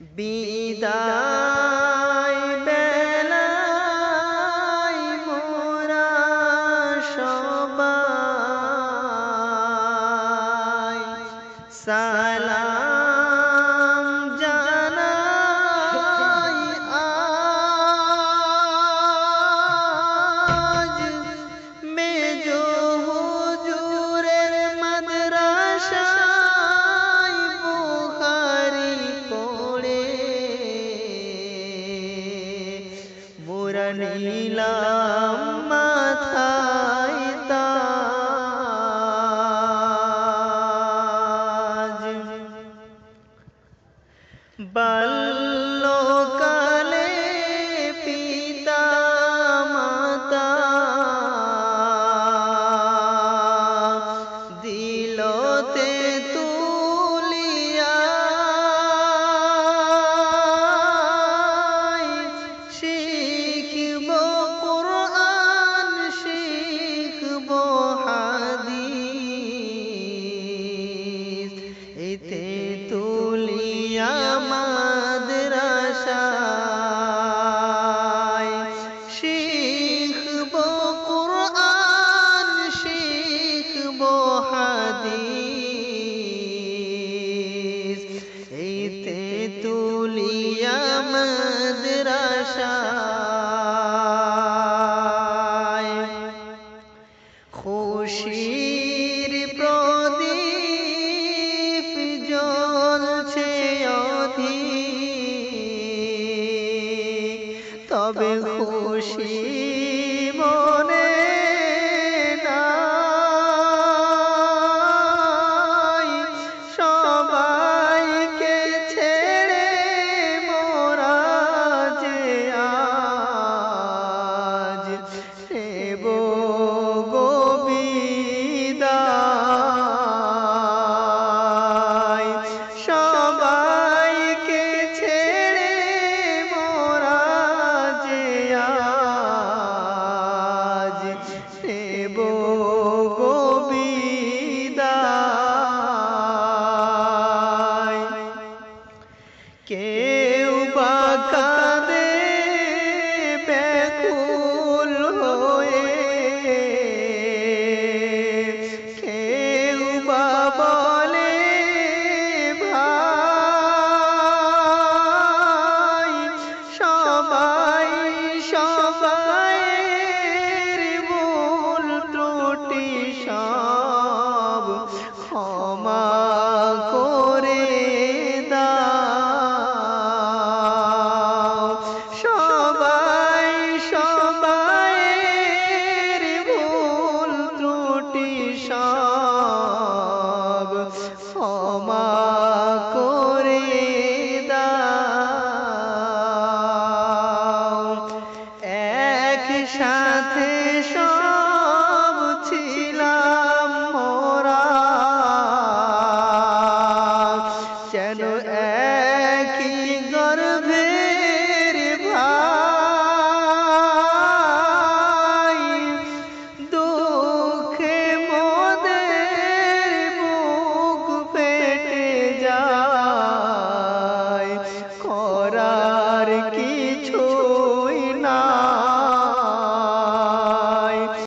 বিদায় নিলাম মাথায় তাজ। বাল ET. তবে খুশি মনে Krishna